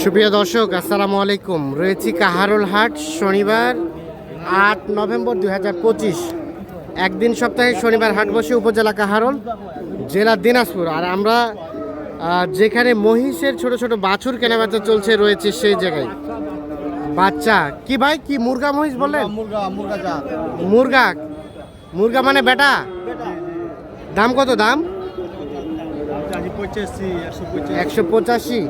সুপ্রিয় দর্শক আসসালামু আলাইকুম। রয়েছি কাহারুল হাট শনিবার আট নভেম্বর দুই হাজার পঁচিশ। একদিন সপ্তাহে শনিবার হাট বসে উপজেলা কাহারুল জেলা দিনাজপুর। আর আমরা যেখানে মহিষের ছোট ছোট বাছুর কেনাবেচা চলছে রয়েছে সেই জায়গায়। বাচ্চা কি ভাই কি মুরগা মহিষ বললেন? মুরগা মুরগা মানে বেটা। দাম কত দাম? একশো পঁচাশি।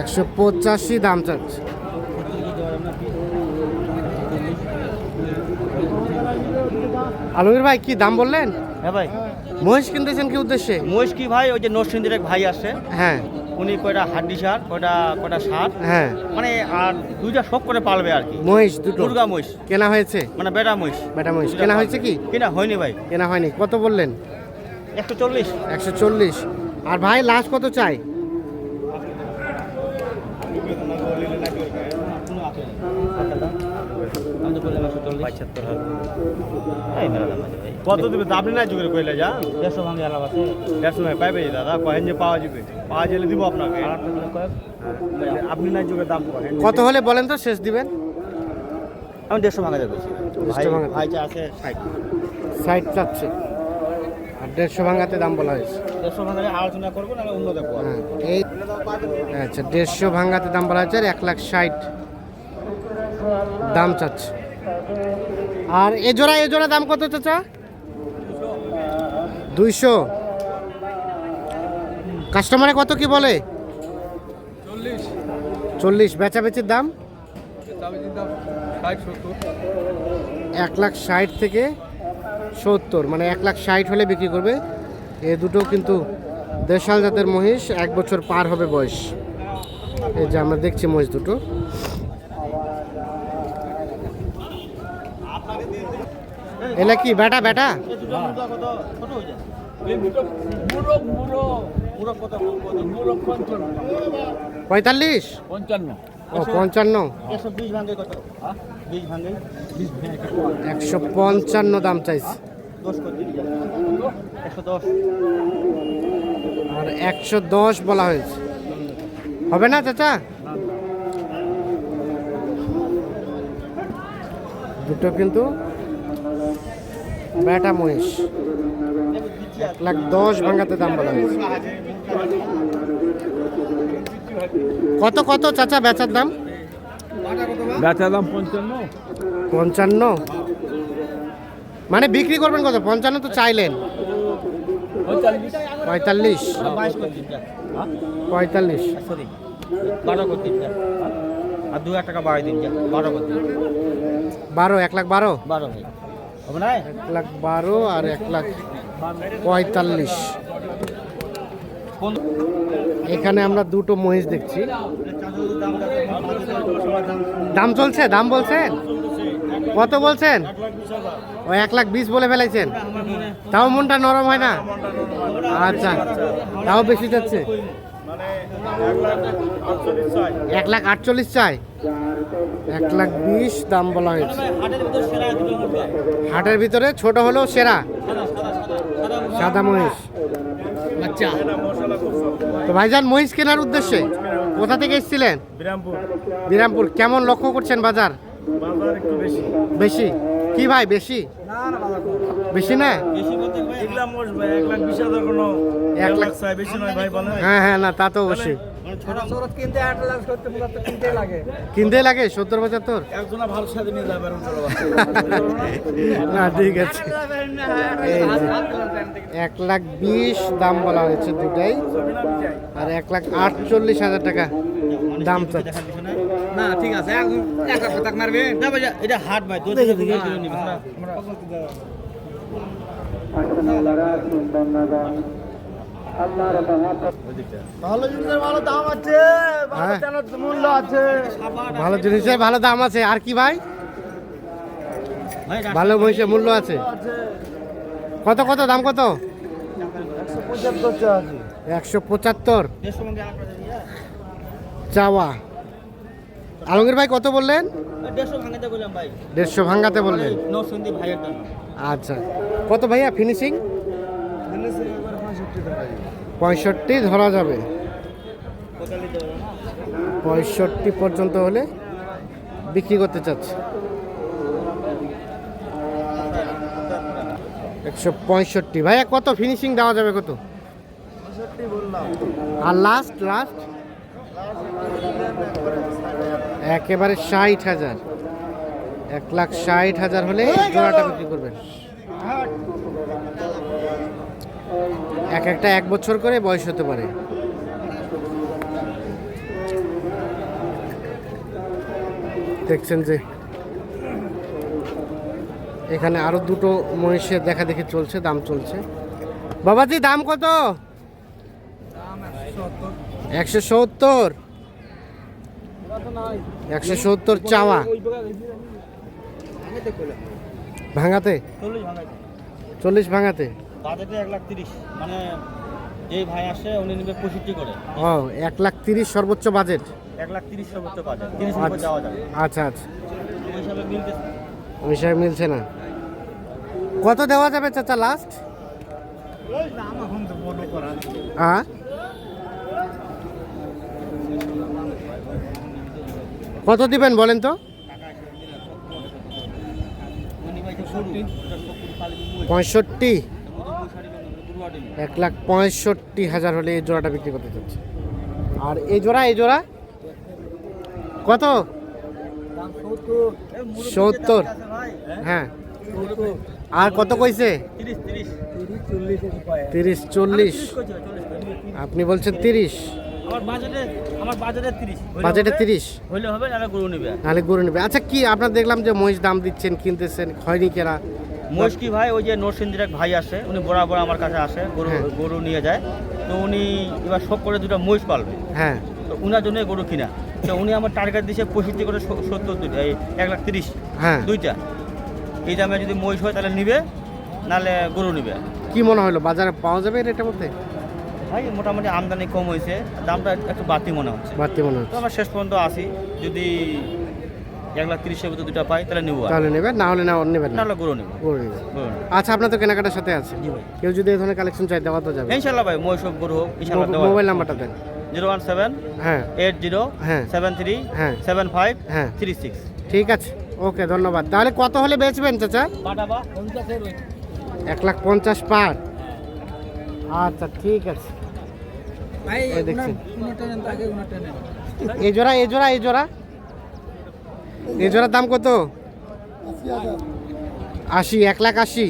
একশো পঁচাশি? দাম চাচ্ছে। আলমগীর ভাই কি দাম বললেন? হ্যাঁ ভাই। মহিষ কিনতেছেন কি উদ্দেশ্যে? মহিষ কি ভাই ওই যে নরসিংদীর এক ভাই আসে হ্যাঁ। উনি কয়টা হাড্ডি সার কয়টা কয়টা সার। হ্যাঁ। মানে আর দুইটা শোক করে পালবে আর কি। মহিষ দুটো। মুরগা মহিষ। কেনা হয়েছে? মানে বেটা মহিষ। বেটা মহিষ। কেনা হয়েছে কি? কিনা হয়নি ভাই। কেনা হয়নি। কত বললেন? একশো চল্লিশ। একশো চল্লিশ। আর ভাই লাস্ট কত চাই? কত দিবে? আপনি না যুগের কইলে যা দেড়শো ভাঙে আলাপ আছে দেড়শো ভাঙে পাইবে দাদা কহেন যে পাওয়া যাবে? পাওয়া গেলে দিব আপনাকে। আপনি না যুগের দাম কহেন কত হলে বলেন তো শেষ দিবেন? আমি দেড়শো ভাঙা যাবে ভাই ভাঙা। ভাই আছে ষাট। ষাট চাচ্ছে আর দেড়শো ভাঙাতে দাম বলা হয়েছে। আলোচনা করব অন্য দেখব হ্যাঁ এই আচ্ছা দেড়শো ভাঙাতে দাম বলা হয়েছে আর এক লাখ ষাট দাম চাচ্ছে। আর এ জোড়া এ জোড়া দাম কত চাচা? দুইশো। কাস্টমারে কত কি বলে? চল্লিশ। বেচাবেচির দাম? এক লাখ ষাট থেকে সত্তর মানে এক লাখ ষাট হলে বিক্রি করবে। এ দুটো কিন্তু দেশাল জাতের মহিষ এক বছর পার হবে বয়স। এই যে আমরা দেখছি মহিষ দুটো। এলা কি বেটা বেটা পঁয়তাল্লিশ? পঞ্চান্ন। ও পঞ্চান্ন। একশো একশো পঞ্চান্ন দাম চাইছে। দশ একশো দশ। আর একশো দশ বলা হয়েছে। হবে না চাচা? দুটো কিন্তু বেটা মহিষ। এক লাখ দশ ভাঙাতে দাম বলা হয়েছে। কত কত চাচা বেচার দাম? বেচার দাম পঞ্চান্ন। পঞ্চান্ন? মানে বিক্রি করবেন কত? পঞ্চান্ন তো চাইলেন। পঁয়তাল্লিশ। পঁয়তাল্লিশ। বারো দিন আর দু হাজার টাকা বাড়াই দিন বারো দিন বারো এক লাখ বারো? বারো এক লাখ বারো আর এক লাখ পঁয়তাল্লিশ। এখানে আমরা দুটো মহিষ দেখছি। দাম চলছে? দাম বলছেন? কত বলছেন? ও এক লাখ বিশ বলে ফেলাইছেন। তাও মনটা নরম হয় না? আচ্ছা তাও বেশি যাচ্ছে। এক লাখ আটচল্লিশ চাই। এক লাখ বিশ দাম বলা হয়েছে। হাটের ভিতরে ছোট হলেও সেরা। সাদা মহিষ। আচ্ছা। তো ভাইজান মহিষ কেনার উদ্দেশ্যে কোথা থেকে এসেছিলেন? বিরামপুর। বিরামপুর। কেমন লক্ষ্য করছেন বাজার? বেশি। বেশি? কি ভাই বেশি? বেশি না? দেখলাম মোট ভাই এক লাখ বিশ হাজার কোনো এক এক লাখ লাখ চাই বেশি নয় ভাই বলে হ্যাঁ হ্যাঁ না তা তো অবশ্যই। কিনতে পঁচাত্তর কিনতে লাগে। সত্তর পঁচাত্তর? না ঠিক আছে। এক লাখ বিশ দাম বলা হয়েছে দুটাই আর এক লাখ আটচল্লিশ হাজার টাকা দাম চাচ্ছে। না ঠিক আছে একদম এক টাকা মারবে। না ভাই এটা হাট ভাই দুই থেকে দুই কিলো নিবি। ভালো জিনিসের ভালো দাম আছে। মূল্য আছে। ভালো জিনিসের ভালো দাম আছে আর কি ভাই? ভালো মহিষের মূল্য আছে। কত কত দাম কত? একশো পঁচাত্তর। চাওয়া। আলমগীর ভাই কত বললেন? দেড়শো ভাঙাতে বললেন। আচ্ছা। কত ভাইয়া ফিনিশিং পঁয়ষট্টি ধরা যাবে। পঁয়ষট্টি পর্যন্ত হলে বিক্রি করতে চাচ্ছে। একশো পঁয়ষট্টি। ভাইয়া কত ফিনিশিং দেওয়া যাবে কত? আর লাস্ট লাস্ট একেবারে ষাট হাজার। এক লাখ ষাট হাজার হলে জোড়াটা বিক্রি করবেন। এক একটা এক বছর করে বয়স হতে পারে। দেখছেন যে এখানে আরও দুটো মহিষের দেখা দেখি চলছে দাম চলছে। বাবাজি দাম কত? একশো সত্তর। একশো সত্তর চাওয়া। ভাঙাতে? চল্লিশ ভাঙাতে? বাজেটে এক লাখ তিরিশ। মানে যেই ভাই আসে উনি নেবে পঁয়ষট্টি করে। ও এক লাখ তিরিশ সর্বোচ্চ বাজেট? এক লাখ তিরিশ সর্বোচ্চ বাজেট। তিরিশ আচ্ছা। যাওয়া যাবে। আচ্ছা আচ্ছা। ওই হিসাবে মিলতেছে ওই হিসাবে মিলছে না। কত দেওয়া যাবে চাচা লাস্ট হ্যাঁ? কত দিবেন বলেন তো? পঁয়ষট্টি। এক লাখ পঁয়ষট্টি হাজার হলে এই জোড়াটা বিক্রি করতে চাচ্ছে আর এই জোড়া এই জোড়া? কত? সত্তর। হ্যাঁ। আর কত কইছে? তিরিশ, চল্লিশ। আপনি বলছেন তিরিশ। আমার বাজেটে আমার বাজেটে তিরিশ। বাজেটে তিরিশ? হইলে হবে গরু নেবে। গরু নেবে। আচ্ছা কি আপনার দেখলাম যে মহিষ দাম দিচ্ছেন কিনতেছেন খয়নিকেরা মহিষ কি ভাই ওই যে নরসিংদীর এক ভাই আসে উনি বরাবর আমার কাছে আসে গরু হ্যাঁ। গরু নিয়ে যায়। তো উনি এবার শখ করে দুটো মহিষ পালবে। হ্যাঁ। তো উনার জন্য গরু কিনা। তো উনি আমার টার্গেট দিয়েছে পঁয়ষট্টি করে সত্তর দুইটা এই এক লাখ তিরিশ। হ্যাঁ। দুইটা। এই দামে যদি মহিষ হয় তাহলে নিবে নাহলে গরু নিবে। কি মনে হলো বাজারে পাওয়া যাবে এর মধ্যে? ভাই মোটামুটি আমদানি কম হয়েছে দামটা একটু বাড়তি মনে হচ্ছে। বাড়তি মনে তো হচ্ছে আমরা শেষ পর্যন্ত আসি যদি এক লাখ তিরিশের ভিতরে দুটা পাই তাহলে নেব তাহলে নেবেন না হলে না নেবেন না। নাহলে গরু নেব। গরু নেবেন। নেব। আচ্ছা আপনার তো কেনাকাটার সাথে আছে। কেউ যদি এই ধরনের কালেকশন চাই দেওয়া তো যাবে। ইনশাল্লাহ ভাই মহিষ হোক গরু হোক ইনশাল্লাহ মোবাইল নাম্বারটা দেন। জিরো ওয়ান সেভেন হ্যাঁ। এইট জিরো হ্যাঁ। সেভেন থ্রি হ্যাঁ। সেভেন ফাইভ হ্যাঁ। Three six. ঠিক আছে। ওকে ধন্যবাদ। তাহলে কত হলে বেচবেন চাচা? এক লাখ পঞ্চাশ পার। আচ্ছা ঠিক আছে। দেখছেন এই জোড়া এই জোড়া এই জোড়া। এই জোড়ার দাম কত? আশি এক লাখ আশি।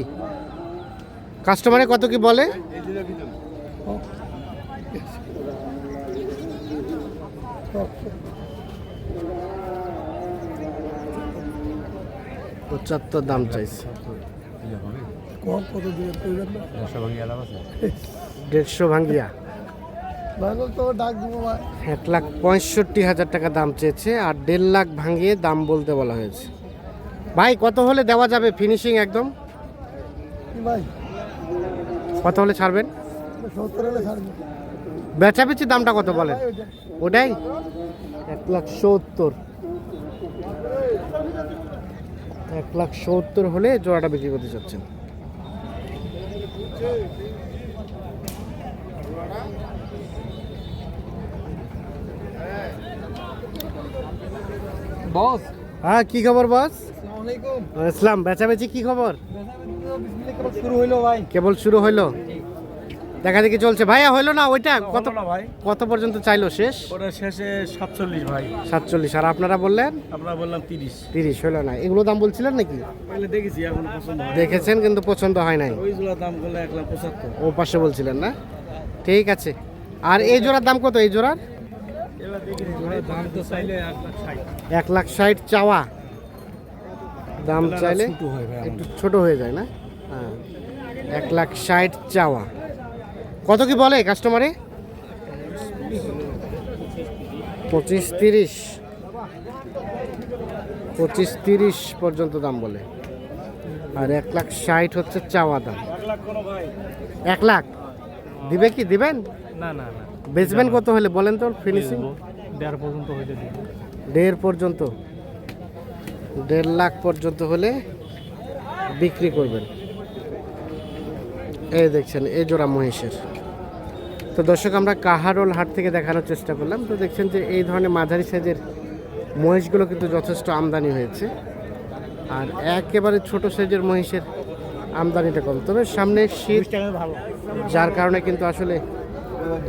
কাস্টমারে কত কি বলে? পঁচাত্তর দাম চাইছে। দেড়শো ভাঙ্গিয়া এক লাখ পঁয়ষট্টি হাজার টাকা দাম চেয়েছে আর দেড় লাখ ভাঙিয়ে দাম বলতে বলা হয়েছে। ভাই কত হলে দেওয়া যাবে ফিনিশিং একদম? কত হলে ছাড়বেন? বেচাবেচি দামটা কত বলেন? ওটাই? এক লাখ সত্তর। এক লাখ সত্তর হলে জোড়াটা বিক্রি করতে চাচ্ছেন। বস। হ্যাঁ কি খবর বস? ইসলাম বেচাবেচি কি খবর? শুরু হইল ভাই কেবল শুরু হইল। দেখা দেখি চলছে। ভাইয়া হইল না ওইটা? কত ভাই। কত পর্যন্ত চাইলো শেষ? ওটা শেষে সাতচল্লিশ ভাই। সাতচল্লিশ। আর আপনারা বললেন? আমরা বললাম তিরিশ। তিরিশ হইল না। এগুলো দাম বলছিলেন নাকি? দেখেছি এখন পছন্দ দেখেছেন কিন্তু পছন্দ হয় নাই। ওইগুলোর দাম করলে এক লাখ পঁচাত্তর। ও পাশে বলছিলেন না? ঠিক আছে। আর এই জোড়ার দাম কত? এই জোড়ার এগুলো দেখেছি দাম তো চাইলে এক লাখ ষাট চাওয়া। দাম চাইলে একটু ছোট হয়ে যায় না? হ্যাঁ। এক লাখ ষাট চাওয়া। কত কি বলে কাস্টমারে পঁচিশ তিরিশ। পঁচিশ তিরিশ পর্যন্ত দাম বলে। আর এক লাখ ষাট হচ্ছে চাওয়া দাম। এক লাখ দিবে কি? দিবেন? না না। বেচবেন কত হলে? বলেন তো ফিনিশিং দেড় পর্যন্ত দেড় পর্যন্ত দেড় লাখ পর্যন্ত হলে বিক্রি করবেন। এই দেখছেন এই জোড়া মহিষের। তো দর্শক আমরা কাহারোল হাট থেকে দেখানোর চেষ্টা করলাম। তো দেখছেন যে এই ধরনের মাঝারি সাইজের মহিষগুলো কিন্তু যথেষ্ট আমদানি হয়েছে। আর একেবারে ছোট সাইজের মহিষের আমদানিটা কম। তবে সামনে শীত ভালো। যার কারণে কিন্তু আসলে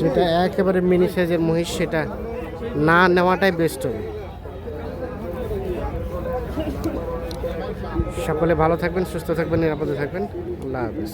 যেটা একেবারে মিনি সাইজের মহিষ, সেটা না নেওয়াটাই বেস্ট হবে। সকলে ভালো থাকবেন, সুস্থ থাকবেন, নিরাপদে থাকবেন। আল্লাহ হাফিজ।